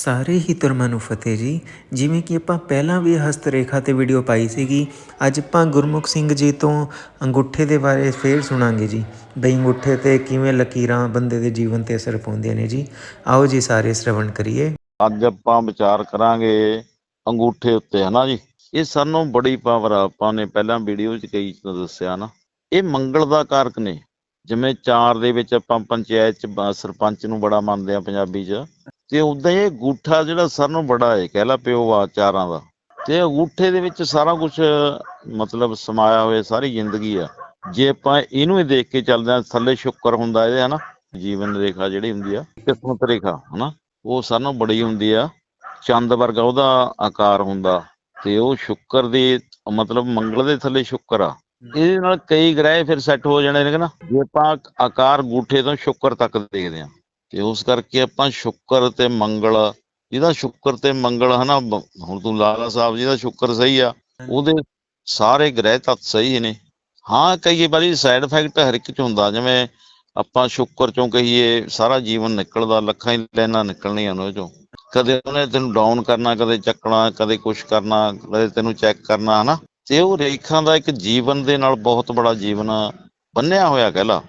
ਸਾਰੇ ਹੀ ਧਰਮਾਂ ਨੂੰ ਫਤਿਹ ਜੀ। ਜਿਵੇਂ ਕਿ ਆਪਾਂ ਪਹਿਲਾਂ ਵੀ ਹਸਤ ਰੇਖਾ ਤੇ ਵੀਡੀਓ ਪਾਈ ਸੀਗੀ, ਅੱਜ ਆਪਾਂ ਗੁਰਮੁਖ ਸਿੰਘ ਜੀ ਤੋਂ ਅੰਗੂਠੇ ਦੇ ਬਾਰੇ ਫੇਰ ਸੁਣਾਂਗੇ ਜੀ। ਬਈ ਅੰਗੂਠੇ ਤੇ ਕਿਵੇਂ ਲਕੀਰਾਂ ਬੰਦੇ ਦੇ ਜੀਵਨ ਤੇ ਅਸਰ ਪਾਉਂਦੀਆਂ ਨੇ ਜੀ। ਆਓ ਜੀ ਸਾਰੇ ਸ਼ਰਵਣ ਕਰੀਏ। ਅੱਜ ਆਪਾਂ ਵਿਚਾਰ ਕਰਾਂਗੇ ਅੰਗੂਠੇ ਉੱਤੇ ਹਨਾ ਜੀ? ਇਹ ਸਾਨੂੰ ਬੜੀ ਪਾਵਰ ਆ, ਆਪਾਂ ਨੇ ਪਹਿਲਾਂ ਵੀਡੀਓ 'ਚ ਕਈ ਦੱਸਿਆ ਨਾ। ਇਹ ਮੰਗਲ ਦਾ ਕਾਰਕ ਨੇ। ਜਿਵੇਂ ਚਾਰ ਦੇ ਵਿੱਚ ਆਪਾਂ ਪੰਚਾਇਤ 'ਚ ਸਰਪੰਚ ਨੂੰ ਬੜਾ ਮੰਨਦੇ ਆ ਪੰਜਾਬੀ 'ਚ। ਤੇ ਉਦਾਂ ਇਹ ਅੰਗੂਠਾ ਜਿਹੜਾ ਸਾਨੂੰ ਬੜਾ ਹੈ ਕਹਿ ਲਾ ਪਿਓ ਆ ਚਾਰਾਂ ਦਾ। ਤੇ ਅੰਗੂਠੇ ਦੇ ਵਿੱਚ ਸਾਰਾ ਕੁਝ ਮਤਲਬ ਸਮਾਇਆ ਹੋਇਆ, ਸਾਰੀ ਜ਼ਿੰਦਗੀ ਆ। ਜੇ ਆਪਾਂ ਇਹਨੂੰ ਹੀ ਦੇਖ ਕੇ ਚੱਲਦੇ ਆ ਥੱਲੇ ਸ਼ੁਕਰ ਹੁੰਦਾ ਇਹਦੇ, ਹਨਾ? ਜੀਵਨ ਰੇਖਾ ਜਿਹੜੀ ਹੁੰਦੀ ਆ, ਕਿਸਮਤ ਰੇਖਾ, ਹਨਾ? ਉਹ ਸਾਨੂੰ ਬੜੀ ਹੁੰਦੀ ਆ। ਚੰਦ ਵਰਗਾ ਉਹਦਾ ਆਕਾਰ ਹੁੰਦਾ, ਤੇ ਉਹ ਸ਼ੁੱਕਰ ਦੇ, ਮਤਲਬ ਮੰਗਲ ਦੇ ਥੱਲੇ ਸ਼ੁੱਕਰ ਆ। ਇਹਦੇ ਨਾਲ ਕਈ ਗ੍ਰਹਿ ਫਿਰ ਸੈੱਟ ਹੋ ਜਾਣੇ ਨੇ ਨਾ ਜੇ ਆਪਾਂ ਆਕਾਰ ਗੂਠੇ ਤੋਂ ਸ਼ੁੱਕਰ ਤੱਕ ਦੇਖਦੇ ਆ ਤੇ ਉਸ ਕਰਕੇ ਆਪਾਂ ਸ਼ੁਕਰ ਤੇ ਮੰਗਲ, ਜਿਹਦਾ ਸ਼ੁਕਰ ਤੇ ਮੰਗਲ ਹਨਾ ਹੁਣ ਤੂੰ ਲਾਲਾ ਸਾਹਿਬ ਜਿਹਦਾ ਸ਼ੁੱਕਰ ਸਹੀ ਆ, ਉਹਦੇ ਸਾਰੇ ਗ੍ਰਹਿ ਤੱਤ ਸਹੀ ਨੇ। ਹਾਂ, ਕਈ ਵਾਰੀ ਸਾਈਡ ਇਫੈਕਟ ਹਰ ਇੱਕ ਚ ਹੁੰਦਾ, ਜਿਵੇਂ ਆਪਾਂ ਸ਼ੁੱਕਰ ਚੋਂ ਕਹੀਏ, ਸਾਰਾ ਜੀਵਨ ਨਿਕਲਦਾ, ਲੱਖਾਂ ਹੀ ਲੈਣਾ ਨਿਕਲਣੀਆਂ ਉਹਦੇ ਚੋਂ। ਕਦੇ ਉਹਨੇ ਤੈਨੂੰ ਡਾਊਨ ਕਰਨਾ, ਕਦੇ ਚੱਕਣਾ, ਕਦੇ ਕੁਛ ਕਰਨਾ, ਕਦੇ ਤੈਨੂੰ ਚੈੱਕ ਕਰਨਾ, ਹਨਾ। ਤੇ ਉਹ ਰੇਖਾ ਦਾ ਇੱਕ ਜੀਵਨ ਦੇ ਨਾਲ ਬਹੁਤ ਬੜਾ ਜੀਵਨ ਬੰਨਿਆ ਹੋਇਆ ਕਹਿ ਲਾ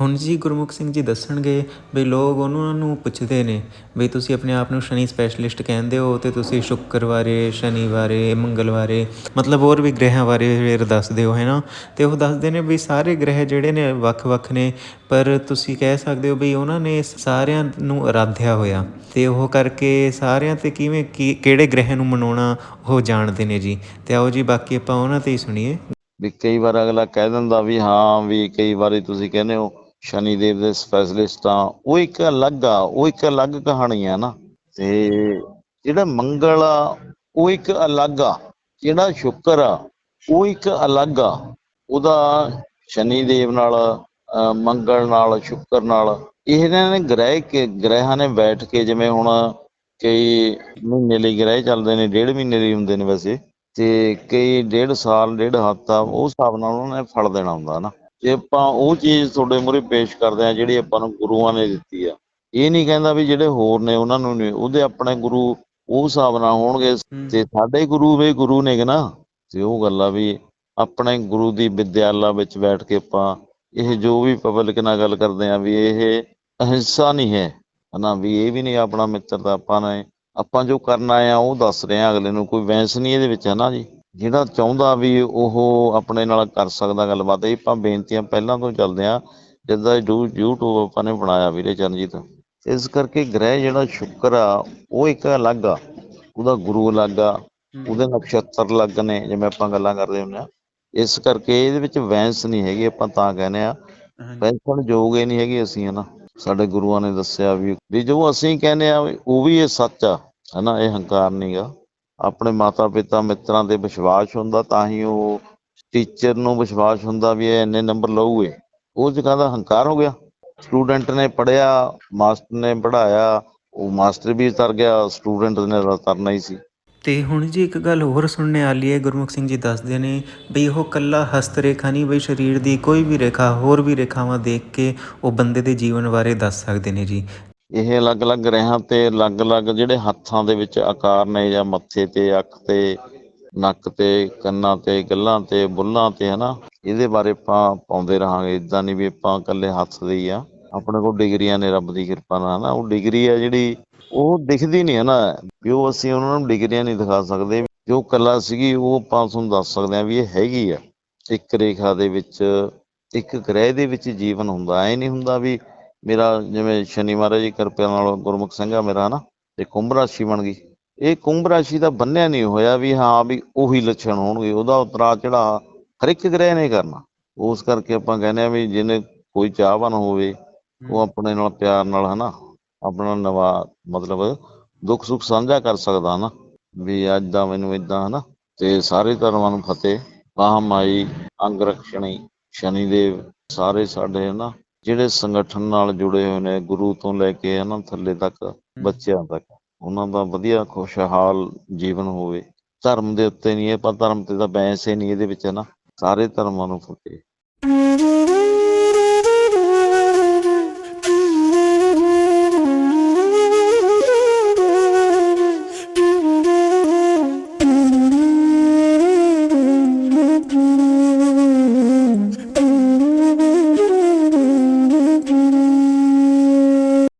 ਹੁਣ ਜੀ ਗੁਰਮੁਖ ਸਿੰਘ ਜੀ ਦੱਸਣਗੇ ਵੀ ਲੋਕ ਉਹਨਾਂ ਨੂੰ ਪੁੱਛਦੇ ਨੇ ਵੀ ਤੁਸੀਂ ਆਪਣੇ ਆਪ ਨੂੰ ਸ਼ਨੀ ਸਪੈਸ਼ਲਿਸਟ ਕਹਿੰਦੇ ਹੋ ਤੇ ਤੁਸੀਂ ਸ਼ੁੱਕਰਵਾਰੇ ਸ਼ਨੀਵਾਰੇ ਮੰਗਲਵਾਰੇ ਮਤਲਬ ਹੋਰ ਵੀ ਗ੍ਰਹਿਆਂ ਬਾਰੇ ਫਿਰ ਦੱਸਦੇ ਹੋ ਹੈ ਨਾ ਤੇ ਉਹ ਦੱਸਦੇ ਨੇ ਵੀ ਸਾਰੇ ਗ੍ਰਹਿ ਜਿਹੜੇ ਨੇ ਵੱਖ-ਵੱਖ ਨੇ, ਪਰ ਤੁਸੀਂ ਕਹਿ ਸਕਦੇ ਹੋ ਵੀ ਉਹਨਾਂ ਨੇ ਸਾਰਿਆਂ ਨੂੰ ਅਰਾਧਿਆ ਹੋਇਆ। ਤੇ ਉਹ ਕਰਕੇ ਸਾਰਿਆਂ ਤੇ ਕਿਵੇਂ ਕੀ, ਕਿਹੜੇ ਗ੍ਰਹਿ ਨੂੰ ਮਨਾਉਣਾ ਉਹ ਜਾਣਦੇ ਨੇ ਜੀ। ਤੇ ਆਓ ਜੀ ਬਾਕੀ ਆਪਾਂ ਉਹਨਾਂ ਤੇ ਹੀ ਸੁਣੀਏ। ਵੀ ਕਈ ਵਾਰ ਅਗਲਾ ਕਹਿ ਦਿੰਦਾ ਵੀ ਹਾਂ ਵੀ ਕਈ ਵਾਰੀ ਤੁਸੀਂ ਕਹਿੰਦੇ ਹੋ ਸ਼ਨੀ ਦੇਵ ਦੇ ਸਪੈਸ਼ਲਿਸਟ ਆ ਉਹ ਇੱਕ ਅਲੱਗ ਆ, ਉਹ ਇੱਕ ਅਲੱਗ ਕਹਾਣੀ ਆ ਨਾ। ਤੇ ਜਿਹੜਾ ਮੰਗਲ ਆ, ਉਹ ਇੱਕ ਅਲੱਗ ਆ, ਜਿਹੜਾ ਸ਼ੁੱਕਰ ਆ, ਉਹ ਇੱਕ ਅਲੱਗ ਆ। ਉਹਦਾ ਸ਼ਨੀ ਦੇਵ ਨਾਲ ਮੰਗਲ ਨਾਲ, ਸ਼ੁੱਕਰ ਨਾਲ ਇਹਨਾਂ ਨੇ ਗ੍ਰਹਿ ਕੇ, ਗ੍ਰਹਿਾਂ ਨੇ ਬੈਠ ਕੇ ਜਿਵੇਂ ਹੁਣ ਕਈ ਮਹੀਨੇ ਲਈ ਗ੍ਰਹਿ ਚੱਲਦੇ ਨੇ, ਡੇਢ ਮਹੀਨੇ ਲਈ ਹੁੰਦੇ ਨੇ ਵੈਸੇ। ਤੇ ਕਈ ਡੇਢ ਸਾਲ, ਡੇਢ ਹਫ਼ਤਾ ਉਹ ਹਿਸਾਬ ਨਾਲ ਉਹਨਾਂ ਨੇ ਫਲ ਦੇਣਾ ਹੁੰਦਾ ਨਾ। ਜੇ ਆਪਾਂ ਉਹ ਚੀਜ਼ ਤੁਹਾਡੇ ਮੂਹਰੇ ਪੇਸ਼ ਕਰਦੇ ਆ ਜਿਹੜੀ ਆਪਾਂ ਨੂੰ ਗੁਰੂਆਂ ਨੇ ਦਿੱਤੀ ਆ ਇਹ ਨਹੀਂ ਕਹਿੰਦਾ ਵੀ ਜਿਹੜੇ ਹੋਰ ਨੇ ਉਹਨਾਂ ਨੂੰ ਨਹੀਂ ਉਹਦੇ ਆਪਣੇ ਗੁਰੂ ਉਹ ਹਿਸਾਬ ਨਾਲ ਹੋਣਗੇ। ਤੇ ਸਾਡੇ ਗੁਰੂ ਵੀ ਗੁਰੂ ਨੇਗੇ ਨਾ? ਤੇ ਉਹ ਗੱਲ ਆ ਵੀ ਆਪਣੇ ਗੁਰੂ ਦੀ ਵਿਦਿਆਲਾ ਵਿੱਚ ਬੈਠ ਕੇ ਆਪਾਂ ਇਹ ਜੋ ਵੀ ਪਬਲਿਕ ਨਾਲ ਗੱਲ ਕਰਦੇ ਆ ਵੀ ਇਹ ਅਹਿੰਸਾ ਨਹੀਂ ਹੈ ਹਨਾ? ਵੀ ਇਹ ਵੀ ਨਹੀਂ ਆਪਣਾ ਮਿੱਤਰ ਤਾਂ ਆਪਾਂ ਨੇ ਆਪਾਂ ਜੋ ਕਰਨਾ ਆ ਉਹ ਦੱਸ ਰਹੇ ਆ ਅਗਲੇ ਨੂੰ ਕੋਈ ਵੈਂਸ ਨਹੀਂ ਇਹਦੇ ਵਿੱਚ ਹੈ ਨਾ ਜੀ? ਜਿਹੜਾ ਚਾਹੁੰਦਾ ਵੀ ਉਹ ਆਪਣੇ ਨਾਲ ਕਰ ਸਕਦਾ ਗੱਲਬਾਤ ਇਹ ਆਪਾਂ ਬੇਨਤੀਆਂ ਪਹਿਲਾਂ ਤੋਂ ਚੱਲਦੇ ਆ ਜਿੱਦਾਂ YouTube ਆਪਾਂ ਨੇ ਬਣਾਇਆ ਵੀਰੇ ਚਰਨਜੀਤ। ਇਸ ਕਰਕੇ ਗ੍ਰਹਿ ਜਿਹੜਾ ਸ਼ੁੱਕਰ ਆ ਉਹ ਇੱਕ ਅਲੱਗ ਆ ਉਹਦਾ ਗੁਰੂ ਅਲੱਗ ਆ ਉਹਦੇ ਨਕਸ਼ਤਰ ਅਲੱਗ ਨੇ ਜਿਵੇਂ ਆਪਾਂ ਗੱਲਾਂ ਕਰਦੇ ਹੁੰਦੇ ਆ ਇਸ ਕਰਕੇ ਇਹਦੇ ਵਿੱਚ ਵੈਂਸ ਨਹੀਂ ਹੈਗੀ ਆਪਾਂ ਤਾਂ ਕਹਿੰਦੇ ਆ ਵੈਂਸਣ ਯੋਗ ਹੀ ਨਹੀਂ ਹੈਗੀ ਅਸੀਂ ਹਨਾ। ਸਾਡੇ ਗੁਰੂਆਂ ਨੇ ਦੱਸਿਆ ਵੀ ਵੀ ਜੋ ਅਸੀਂ ਕਹਿੰਦੇ ਆ ਉਹ ਵੀ ਇਹ ਸੱਚ ਆ ਹਨਾ ਇਹ ਹੰਕਾਰ ਨਹੀਂਗਾ ਆਪਣੇ ਮਾਤਾ ਪਿਤਾ ਮਿੱਤਰਾਂ ਤੇ ਵਿਸ਼ਵਾਸ ਹੁੰਦਾ, ਤਾਂ ਹੀ ਉਹ ਟੀਚਰ ਨੂੰ ਵਿਸ਼ਵਾਸ ਹੁੰਦਾ ਵੀ ਇਹ ਇੰਨੇ ਨੰਬਰ ਲਊਗੇ। ਉਹ ਚ ਕਹਿੰਦਾ ਹੰਕਾਰ ਹੋ ਗਿਆ? ਸਟੂਡੈਂਟ ਨੇ ਪੜਿਆ ਮਾਸਟਰ ਨੇ ਪੜਾਇਆ ਉਹ ਮਾਸਟਰ ਵੀ ਤਰ ਗਿਆ ਸਟੂਡੈਂਟ ਨੇ ਤਰਨਾ ਹੀ ਸੀ। ਤੇ ਹੁਣ ਜੀ ਇੱਕ ਗੱਲ ਹੋਰ ਸੁਣਨੇ ਵਾਲੀ ਹੈ, ਗੁਰਮੁਖ ਸਿੰਘ ਜੀ ਦੱਸਦੇ ਨੇ ਬਈ ਉਹ ਕੱਲਾ ਹਸਤ ਰੇਖਾ ਨਹੀਂ, ਬਈ ਸਰੀਰ ਦੀ ਕੋਈ ਵੀ ਰੇਖਾ, ਹੋਰ ਵੀ ਰੇਖਾਵਾਂ ਦੇਖ ਕੇ ਉਹ ਬੰਦੇ ਦੇ ਜੀਵਨ ਬਾਰੇ ਦੱਸ ਸਕਦੇ ਨੇ ਜੀ। ਇਹ ਅਲੱਗ-ਅਲੱਗ ਗ੍ਰਹਿਾਂ ਤੇ ਅਲੱਗ-ਅਲੱਗ ਜਿਹੜੇ ਹੱਥਾਂ ਦੇ ਵਿੱਚ ਆਕਾਰ ਨੇ ਜਾਂ ਮੱਥੇ ਤੇ, ਅੱਖ ਤੇ, ਨੱਕ ਤੇ, ਕੰਨਾਂ ਤੇ, ਗੱਲਾਂ ਤੇ, ਬੁੱਲਾਂ ਤੇ, ਹਨਾ? ਇਹਦੇ ਬਾਰੇ ਆਪਾਂ ਪਾਉਂਦੇ ਰਹਾਂਗੇ। ਇਦਾਂ ਨਹੀਂ ਵੀ ਆਪਾਂ ਇਕੱਲੇ ਹੱਥ ਦੇ ਹੀ ਆ। ਆਪਣੇ ਕੋਲ ਡਿਗਰੀਆਂ ਨੇ ਰੱਬ ਦੀ ਕਿਰਪਾ ਨਾਲ, ਹਨਾ? ਉਹ ਡਿਗਰੀ ਆ ਜਿਹੜੀ ਉਹ ਦਿਖਦੀ ਨਹੀਂ, ਹਨਾ? ਵੀ ਉਹ ਅਸੀਂ ਉਹਨਾਂ ਨੂੰ ਡਿਗਰੀਆਂ ਨਹੀਂ ਦਿਖਾ ਸਕਦੇ। ਜੋ ਕਲਾ ਸੀਗੀ, ਉਹ ਆਪਾਂ ਤੁਹਾਨੂੰ ਦੱਸ ਸਕਦੇ ਆ ਵੀ ਇਹ ਹੈਗੀ ਆ। ਇੱਕ ਰੇਖਾ ਦੇ ਵਿੱਚ, ਇੱਕ ਗ੍ਰਹਿ ਦੇ ਵਿੱਚ ਜੀਵਨ ਹੁੰਦਾ। ਐ ਨਹੀਂ ਹੁੰਦਾ ਵੀ ਮੇਰਾ ਜਿਵੇਂ ਸ਼ਨੀ ਮਹਾਰਾਜ ਦੀ ਕਿਰਪਾ ਨਾਲ ਗੁਰਮੁਖ ਸਿੰਘ ਮੇਰਾ ਹਨਾ ਤੇ ਕੁੰਭ ਰਾਸ਼ੀ ਬਣ ਗਈ। ਇਹ ਕੁੰਭ ਰਾਸ਼ੀ ਦਾ ਬੰਨਿਆ ਨਹੀਂ ਹੋਇਆ ਵੀ ਹਾਂ ਵੀ ਉਹੀ ਲੱਛਣ ਹੋਣਗੇ ਉਹਦਾ ਉਤਰਾ ਚੜਾ ਹਰ ਇੱਕ ਗ੍ਰਹਿ ਨੇ ਕਰਨਾ। ਉਸ ਕਰਕੇ ਆਪਾਂ ਕਹਿੰਦੇ ਆ ਵੀ ਜਿਹਨੇ ਕੋਈ ਚਾਹਵਾਨ ਹੋਵੇ ਉਹ ਆਪਣੇ ਨਾਲ ਪਿਆਰ ਨਾਲ ਹਨਾ ਆਪਣਾ ਨਵਾ ਮਤਲਬ ਦੁੱਖ ਸੁੱਖ ਸਾਂਝਾ ਕਰ ਸਕਦਾ ਹਨਾ। ਵੀ ਅੱਜ ਦਾ ਮੈਨੂੰ ਇਦਾਂ ਹਨਾ ਤੇ ਸਾਰੇ ਧਰਮਾਂ ਨੂੰ ਫਤਿਹ ਮਹਾਮਾਈ ਅੰਗ ਰਖਸ਼ਣੀ ਸ਼ਨੀ ਦੇਵ ਸਾਰੇ ਸਾਡੇ ਹਨਾ ਜਿਹੜੇ ਸੰਗਠਨ ਨਾਲ ਜੁੜੇ ਹੋਏ ਨੇ ਗੁਰੂ ਤੋਂ ਲੈ ਕੇ ਹਨਾ ਥੱਲੇ ਤੱਕ ਬੱਚਿਆਂ ਤੱਕ ਉਹਨਾਂ ਦਾ ਵਧੀਆ ਖੁਸ਼ਹਾਲ ਜੀਵਨ ਹੋਵੇ। ਧਰਮ ਦੇ ਉੱਤੇ ਨਹੀਂ ਇਹ ਪਰ ਧਰਮ ਤੇ ਤਾਂ ਬੈਂਸ ਹੀ ਨਹੀਂ ਇਹਦੇ ਵਿੱਚ ਹਨਾ। ਸਾਰੇ ਧਰਮਾਂ ਨੂੰ ਫਤਿਹ